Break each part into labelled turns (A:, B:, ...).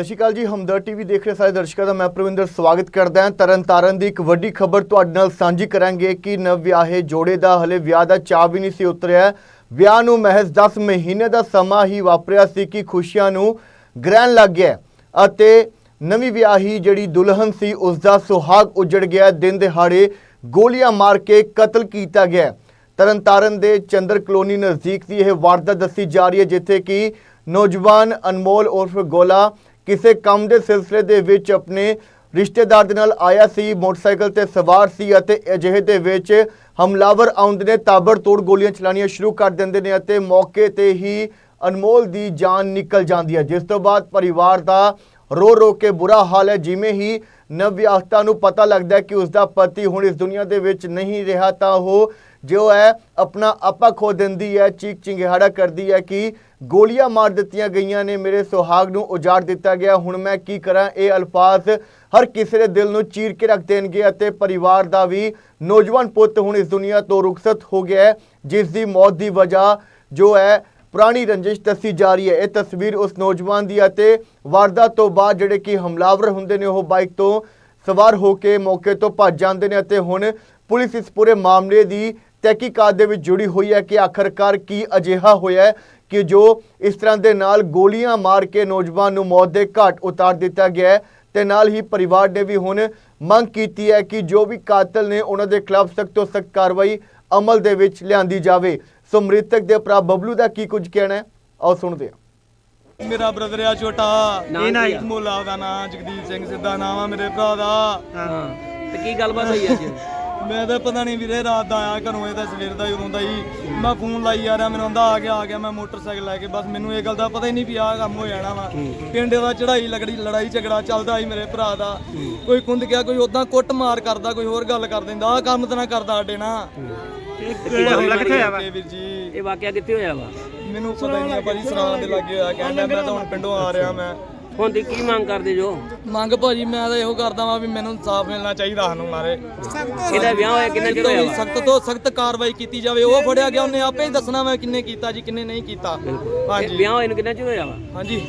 A: ਸਤਿ ਸ਼੍ਰੀ ਅਕਾਲ ਜੀ ਹਮਦਰ ਟੀਵੀ ਦੇਖ ਰਹੇ ਸਾਰੇ ਦਰਸ਼ਕਾਂ ਦਾ, ਮੈਂ ਪ੍ਰਵਿੰਦਰ ਸਵਾਗਤ ਕਰਦਾ ਹਾਂ। ਤਰਨਤਾਰਨ ਦੀ ਇੱਕ ਵੱਡੀ ਖਬਰ ਤੁਹਾਡੇ ਨਾਲ ਸਾਂਝੀ ਕਰਾਂਗੇ ਕਿ ਨਵ ਵਿਆਹੇ ਜੋੜੇ ਦਾ ਹਲੇ ਵਿਆਹ ਦਾ ਚਾਅ ਵੀ ਨਹੀਂ ਸੀ ਉਤਰਿਆ। ਵਿਆਹ ਨੂੰ ਮਹਿਜ਼ 10 ਮਹੀਨੇ ਦਾ ਸਮਾਂ ਹੀ ਵਾਪਰਿਆ ਸੀ ਕਿ ਖੁਸ਼ੀਆਂ ਨੂੰ ਗ੍ਰਹਿਣ ਲੱਗ ਗਿਆ ਅਤੇ ਨਵੀਂ ਵਿਆਹੀ ਜਿਹੜੀ ਦੁਲਹਨ ਸੀ ਉਸ ਦਾ ਸੁਹਾਗ ਉਜੜ ਗਿਆ। ਦਿਨ ਦਿਹਾੜੇ ਗੋਲੀਆਂ ਮਾਰ ਕੇ ਕਤਲ ਕੀਤਾ ਗਿਆ। ਤਰਨਤਾਰਨ ਦੇ ਚੰਦਰ ਕਲੋਨੀ ਨਜ਼ਦੀਕ ਦੀ ਇਹ ਵਾਰਦਾਤ ਦੱਸੀ ਜਾ ਰਹੀ ਹੈ, ਜਿੱਥੇ ਕਿ ਨੌਜਵਾਨ ਅਨਮੋਲ ਉਰਫ ਗੋਲਾ ਕਿਸੇ ਕੰਮ ਦੇ ਸਿਲਸਿਲੇ ਦੇ ਵਿੱਚ ਆਪਣੇ ਰਿਸ਼ਤੇਦਾਰ ਦੇ ਨਾਲ ਆਇਆ ਸੀ, ਮੋਟਰਸਾਈਕਲ ਤੇ ਸਵਾਰ ਸੀ ਅਤੇ ਅਜਿਹੇ ਦੇ ਵਿੱਚ ਹਮਲਾਵਰ ਆਉਂਦੇ ਨੇ, ਤਾਬੜਤੋੜ ਗੋਲੀਆਂ ਚਲਾਉਣੀਆਂ ਸ਼ੁਰੂ ਕਰ ਦਿੰਦੇ ਨੇ ਅਤੇ ਮੌਕੇ ਤੇ ਹੀ ਅਨਮੋਲ ਦੀ ਜਾਨ ਨਿਕਲ ਜਾਂਦੀ ਹੈ। ਜਿਸ ਤੋਂ ਬਾਅਦ ਪਰਿਵਾਰ ਦਾ ਰੋ ਰੋ ਕੇ ਬੁਰਾ ਹਾਲ ਹੈ। ਜਿਵੇਂ ਹੀ ਨਵਵਿਆਹਤਾ ਨੂੰ ਪਤਾ ਲੱਗਦਾ ਹੈ ਕਿ ਉਸ ਦਾ ਪਤੀ ਹੁਣ ਇਸ ਦੁਨੀਆ ਦੇ ਵਿੱਚ ਨਹੀਂ ਰਿਹਾ, ਤਾਂ ਉਹ ਜੋ ਹੈ, ਆਪਣਾ ਆਪਾ ਖੋ ਦਿੰਦੀ ਹੈ, ਚੀਕ ਚਿੰਗਹਾੜਾ ਕਰਦੀ ਹੈ ਕਿ ਗੋਲੀਆਂ ਮਾਰ ਦਿੱਤੀਆਂ ਗਈਆਂ ਨੇ, ਮੇਰੇ ਸੁਹਾਗ ਨੂੰ ਉਜਾੜ ਦਿੱਤਾ ਗਿਆ। ਹੁਣ ਮੈਂ ਕੀ ਕਰਾਂ? ਇਹ ਅਲਫਾਜ਼ ਹਰ ਕਿਸੇ ਦੇ ਦਿਲ ਨੂੰ ਚੀਰ ਕੇ ਰੱਖ ਦੇਣਗੇ ਅਤੇ ਪਰਿਵਾਰ ਦਾ ਵੀ ਨੌਜਵਾਨ ਪੁੱਤ ਹੁਣ ਇਸ ਦੁਨੀਆ ਤੋਂ ਰੁਖਸਤ ਹੋ ਗਿਆ ਹੈ ਜਿਸ ਦੀ ਮੌਤ ਦੀ ਵਜ੍ਹਾ ਜੋ ਹੈ ਪੁਰਾਣੀ ਰੰਜਿਸ਼ ਦੱਸੀ ਜਾ ਰਹੀ ਹੈ। ਇਹ ਤਸਵੀਰ ਉਸ ਨੌਜਵਾਨ ਦੀ ਅਤੇ ਵਾਰਦਾਤ ਤੋਂ ਬਾਅਦ ਜਿਹੜੇ ਕਿ ਹਮਲਾਵਰ ਹੁੰਦੇ ਨੇ, ਉਹ ਬਾਈਕ ਤੋਂ ਸਵਾਰ ਹੋ ਕੇ ਮੌਕੇ ਤੋਂ ਭੱਜ ਜਾਂਦੇ ਨੇ ਅਤੇ ਹੁਣ ਪੁਲਿਸ ਇਸ ਪੂਰੇ ਮਾਮਲੇ ਦੀ ਤਹਿਕੀਕਾਤ ਦੇ ਵਿੱਚ ਜੁੜੀ ਹੋਈ ਹੈ ਕਿ ਆਖਰਕਾਰ ਕੀ ਅਜਿਹਾ ਹੋਇਆ ਹੈ ਕਿ ਜੋ ਇਸ ਤਰ੍ਹਾਂ ਦੇ ਨਾਲ ਗੋਲੀਆਂ ਮਾਰ ਕੇ ਨੌਜਵਾਨ ਨੂੰ ਮੌਤ ਦੇ ਘਾਟ ਉਤਾਰ ਦਿੱਤਾ ਗਿਆ ਹੈ ਤੇ ਨਾਲ ਹੀ ਪਰਿਵਾਰ ਨੇ ਵੀ ਹੁਣ ਮੰਗ ਕੀਤੀ ਹੈ ਕਿ ਜੋ ਵੀ ਕਾਤਲ ਨੇ ਉਹਨਾਂ ਦੇ ਖਿਲਾਫ ਸਖਤ ਤੋਂ ਸਖਤ ਕਾਰਵਾਈ ਅਮਲ ਦੇ ਵਿੱਚ ਲਿਆਂਦੀ ਜਾਵੇ। ਸੋ ਮ੍ਰਿਤਕ ਦੇ ਭਰਾ ਬਬਲੂ ਦਾ ਕੀ ਕੁਝ ਕਹਿਣਾ ਹੈ? ਆਓ ਸੁਣਦੇ ਹਾਂ।
B: ਮੇਰਾ ਬ੍ਰਦਰ ਆ ਛੋਟਾ।
C: ਕੀ ਨਾਂ ਹੈ?
B: ਮੋਲਾ ਉਹਦਾ ਨਾਂ ਜਗਦੀਪ ਸਿੰਘ ਸਿੱਧਾ ਨਾਮ ਆ ਮੇਰੇ ਭਰਾ ਦਾ।
C: ਹਾਂ। ਤੇ ਕੀ ਗੱਲਬਾਤ ਹੋਈ ਅੱਜ?
B: ਮੈਂ ਤਾਂ ਪਤਾ ਨਹੀਂ ਵੀਰੇ ਰਾਤ ਦਾ ਆਇਆ ਘਰੋਂ ਇਹ ਤਾਂ ਸਵੇਰ ਦਾ ਹੀ ਉਦੋਂ ਦਾ ਹੀ। ਮੈਂ ਫੋਨ ਲਾਈ ਜਾ ਰਿਹਾ ਮੈਨੂੰ ਆਂਦਾ ਆ ਗਿਆ ਆ ਗਿਆ ਮੈਂ ਮੋਟਰਸਾਈਕਲ ਲੈ ਕੇ ਬਸ ਮੈਨੂੰ ਇਹ ਗੱਲ ਦਾ ਪਤਾ ਹੀ ਨਹੀਂ ਵੀ ਆਹ ਕੰਮ ਹੋ ਜਾਣਾ ਵਾ। ਪਿੰਡ ਦਾ ਚੜਾਈ ਲਗੜੀ ਲੜਾਈ ਝਗੜਾ ਚੱਲਦਾ ਸੀ ਮੇਰੇ ਭਰਾ ਦਾ। ਕੋਈ ਕੁੰਦ ਗਿਆ ਕੋਈ ਉਦਾਂ ਕੁੱਟ ਮਾਰ ਕਰਦਾ ਕੋਈ ਹੋਰ ਗੱਲ ਕਰ ਦਿੰਦਾ ਆਹ ਕੰਮ ਤਾਂ ਨਾ ਕਰਦਾ ਸਾਡੇ ਨਾਲ।
C: ਕਿਹੜਾ ਹਮਲਾ ਕਿੱਥੇ ਹੋਇਆ ਵਾ?
B: ਤੇ ਵੀਰ ਜੀ।
C: ਇਹ ਵਾਕਿਆ ਕਿੱਥੇ ਹੋਇਆ ਵਾ?
B: ਮੈਨੂੰ ਪਤਾ ਹੀ ਨਹੀਂ ਭਾਜੀ ਸਰਾਂ ਦੇ ਲੱਗੇ ਹੋਇਆ ਕਹਿੰਦਾ ਮੈਂ ਤਾਂ ਹੁਣ ਪਿੰਡੋਂ ਆ ਰਿਹਾ ਮੈਂ।
C: ਹੁਣ ਦੀ ਕੀ ਮੰਗ ਕਰਦੇ ਜੋ?
B: ਮੰਗ ਭਾਜੀ ਮੈਂ ਤਾਂ ਇਹੋ ਕਰਦਾ ਵਾਂ ਵੀ ਮੈਨੂੰ ਇਨਸਾਫ ਮਿਲਣਾ ਚਾਹੀਦਾ ਸਾਨੂੰ ਮਾਰੇ।
C: ਇਹਦਾ ਵਿਆਹ ਹੋਇਆ ਕਿੰਨਾ ਚਿਰ ਹੋਇਆ ਵਾ?
B: ਸਖਤ ਤੋਂ ਸਖਤ ਕਾਰਵਾਈ ਕੀਤੀ ਜਾਵੇ ਉਹ ਫੜਿਆ ਗਿਆ ਉਹਨੇ ਆਪੇ ਹੀ ਦੱਸਣਾ ਵਾ ਕਿੰਨੇ ਕੀਤਾ ਜੀ ਕਿੰਨੇ ਨਹੀਂ ਕੀਤਾ।
C: ਇਹ
B: ਹਾਂਜੀ।
C: ਵਿਆਹ ਹੋਏ ਨੂੰ ਕਿੰਨਾ ਚਿਰ ਹੋਇਆ ਵਾ?
B: ਹਾਂਜੀ।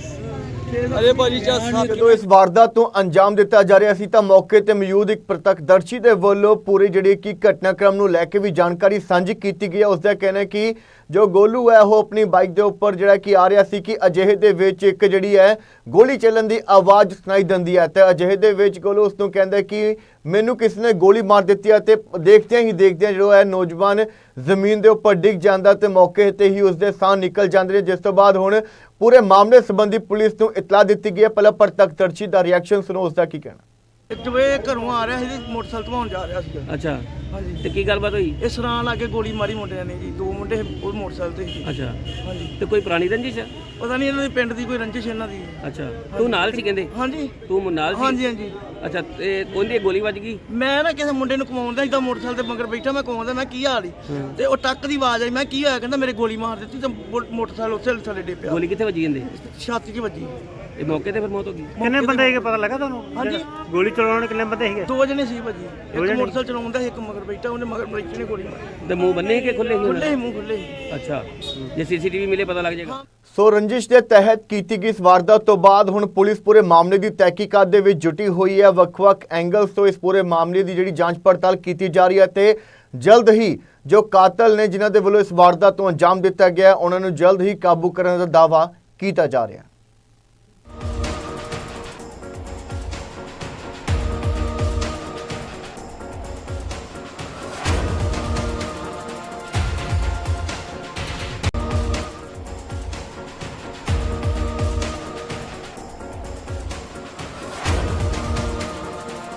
B: ਅਜੇ ਭਾਜੀ ਜਸ
A: ਜਦੋਂ ਇਸ ਵਾਰਦਾਤ ਤੋਂ ਅੰਜਾਮ ਦਿੱਤਾ ਜਾ ਰਿਹਾ ਸੀ ਤਾਂ ਮੌਕੇ ਤੇ ਮੌਜੂਦ ਇੱਕ ਪ੍ਰਤੱਖਦਰਸ਼ੀ ਦੇ ਵੱਲੋਂ ਪੂਰੀ ਜਿਹੜੀ ਕਿ ਘਟਨਾਕ੍ਰਮ ਨੂੰ ਲੈ ਕੇ ਵੀ ਜਾਣਕਾਰੀ ਸਾਂਝੀ ਕੀਤੀ ਗਈ ਹੈ। ਉਸ ਦਾ ਕਹਿਣਾ ਹੈ ਕਿ ਜੋ ਗੋਲੂ ਹੈ ਉਹ ਆਪਣੀ ਬਾਈਕ ਦੇ ਉੱਪਰ ਜਿਹੜਾ ਕਿ ਆ ਰਿਹਾ ਸੀ ਕਿ ਅਜਿਹੇ ਦੇ ਵਿੱਚ ਇੱਕ ਜਿਹੜੀ ਹੈ ਗੋਲੀ ਚੱਲਣ ਦੀ ਆਵਾਜ਼ ਸੁਣਾਈ ਦਿੰਦੀ ਹੈ। ਤੇ ਅਜਿਹੇ ਦੇ ਵਿੱਚ ਗੋਲੂ ਉਸ ਨੂੰ ਕਹਿੰਦਾ ਕਿ ਮੈਨੂੰ ਕਿਸ ਨੇ ਗੋਲੀ ਮਾਰ ਦਿੱਤੀ ਹੈ ਤੇ ਦੇਖਦਿਆਂ ਹੀ ਦੇਖਦਿਆਂ ਜਿਹੜਾ ਹੈ ਨੌਜਵਾਨ ਜ਼ਮੀਨ ਦੇ ਉੱਪਰ ਡਿੱਗ ਜਾਂਦਾ ਤੇ ਮੌਕੇ ਤੇ ਹੀ ਉਸ ਦੇ ਸਾਹ ਨਿਕਲ ਜਾਂਦੇ ਨੇ। ਜਿਸ ਤੋਂ ਬਾਅਦ ਹੁਣ ਪੂਰੇ ਮਾਮਲੇ ਸੰਬੰਧੀ ਪੁਲਿਸ ਨੂੰ ਇਤਲਾਹ ਦਿੱਤੀ ਗਈ ਹੈ। ਪਹਿਲਾਂ ਪ੍ਰਤੱਖਦਰਸ਼ੀ ਦਾ ਰਿਐਕਸ਼ਨ ਸੁਣੋ ਉਸ ਦਾ ਕੀ ਕਹਿਣਾ?
D: ਜਵੇ ਘਰੋਂ ਆ ਰਿਹਾ ਸੀ ਤੇ ਮੋਟਰਸਾਈਕਲ ਤੋਂ ਆਉਣ ਜਾ ਰਿਹਾ ਸੀਗਾ।
C: ਅੱਛਾ।
D: ਹਾਂਜੀ।
C: ਤੇ ਕੀ ਗੱਲਬਾਤ ਹੋਈ?
D: ਇਹ ਸਰਾਂ ਲਾ ਕੇ ਗੋਲੀ ਮਾਰੀ ਮੁੰਡਿਆਂ ਨੇ ਜੀ। ਦੋ ਮੁੰਡੇ ਉਹ ਮੋਟਰਸਾਈਕਲ ਤੇ ਸੀ।
C: ਅੱਛਾ।
D: ਹਾਂਜੀ।
C: ਤੇ ਕੋਈ ਪੁਰਾਣੀ ਰੰਜਿਸ਼ ਆ?
D: ਪਤਾ ਨਹੀਂ ਇਹਨਾਂ ਦੇ ਪਿੰਡ ਦੀ ਕੋਈ ਰੰਜਿਸ਼ ਇਹਨਾਂ ਦੀ।
C: ਅੱਛਾ। ਤੂੰ ਨਾਲ ਸੀ ਕਹਿੰਦੇ?
D: ਹਾਂਜੀ।
C: ਤੂੰ ਨਾਲ ਸੀ?
D: ਹਾਂਜੀ ਹਾਂਜੀ।
C: ਅੱਛਾ ਤੇ ਉਹਦੀ ਗੋਲੀ ਵੱਜ ਗਈ?
D: ਮੈਂ ਨਾ ਕਿਸੇ ਮੁੰਡੇ ਨੂੰ ਕਮਾਉਂਦਾ ਸੀਗਾ ਮੋਟਰਸਾਈਕਲ ਤੇ ਮਗਰ ਬੈਠਾ ਮੈਂ ਕਮਾਉਂਦਾ ਮੈਂ ਕੀ ਹਾਲ ਈ? ਤੇ ਉਹ ਟੱਕ ਦੀ ਆਵਾਜ਼ ਆਈ ਮੈਂ ਕੀ ਹੋਇਆ? ਕਹਿੰਦਾ ਮੇਰੇ ਗੋਲੀ ਮਾਰ ਦਿੱਤੀ ਤੇ ਮੋ- ਮੋਟਰਸਾਈਕਲ ਉੱਥੇ ਥੱਲੇ ਡੇ ਪਿਆ।
C: ਗੋਲੀ ਕਿੱਥੇ ਵੱਜੀ ਜਾਂਦੇ
D: ਛਾਤੀ 'ਚ ਵੱਜੀ।
C: ਇਹ ਮੌਕੇ ਤੇ ਫਿਰ ਮੌਤ ਹੋ ਗਈ?
D: ਕਿੰਨੇ ਬੰਦੇ ਸੀਗੇ ਪਤਾ ਲੱਗਾ ਤੁਹਾਨੂੰ? ਹਾਂਜੀ।
E: ਗੋਲੀ ਚਲਾਉਣ ਕਿੰਨੇ ਬੰਦੇ ਸੀਗੇ
D: ਦੋ ਜਣੇ ਸੀ ਭਾਜੀ। ਇੱਕ ਮੋਟਰਸਾਈਕਲ ਚਲਾਉਂਦਾ ਸੀ ਇੱਕ ਮਗਰ ਬੈਠਾ ਉਹਨੇ ਮਗਰ ਬੈਠੇ ਨੇ ਗੋਲੀ ਮਾਰੀ।
C: ਤੇ ਮੂੰਹ ਬੰਨੇ ਕਿ ਖੁੱਲੇ
D: ਖੁੱਲੇ
C: ਦੇ?
D: ਸੀ ਮੂੰਹ ਖੁੱਲੇ ਸੀ
C: ਅੱਛਾ। ਜੇ ਸੀਸੀਟੀਵੀ ਮਿਲੇ ਪਤਾ ਲੱਗ ਜਾਏਗਾ।
A: ਸੋ ਰੰਜਿਸ਼ ਦੇ ਤਹਿਤ ਕੀਤੀ ਗਈ ਇਸ ਵਾਰਦਾਤ ਤੋਂ ਬਾਅਦ ਹੁਣ ਪੁਲਿਸ ਪੂਰੇ ਮਾਮਲੇ ਦੀ ਤਹਿਕੀਕਾਤ ਦੇ ਵਿੱਚ ਜੁਟੀ ਹੋਈ ਹੈ। ਵੱਖ-ਵੱਖ ਐਂਗਲਸ ਤੋਂ ਇਸ ਪੂਰੇ ਮਾਮਲੇ ਦੀ ਜਿਹੜੀ ਜਾਂਚ ਪੜਤਾਲ ਕੀਤੀ ਜਾ ਰਹੀ ਹੈ ਤੇ ਜਲਦ ਹੀ ਜੋ ਕਾਤਲ ਨੇ ਜਿਨ੍ਹਾਂ ਦੇ ਵੱਲੋਂ ਇਸ ਵਾਰਦਾਤ ਤੋਂ ਅੰਜਾਮ ਦਿੱਤਾ ਗਿਆ, ਉਹਨਾਂ ਨੂੰ ਜਲਦ ਹੀ ਕਾਬੂ ਕਰਨ ਦਾ ਦਾਅਵਾ ਕੀਤਾ ਜਾ ਰਿਹਾ ਹੈ।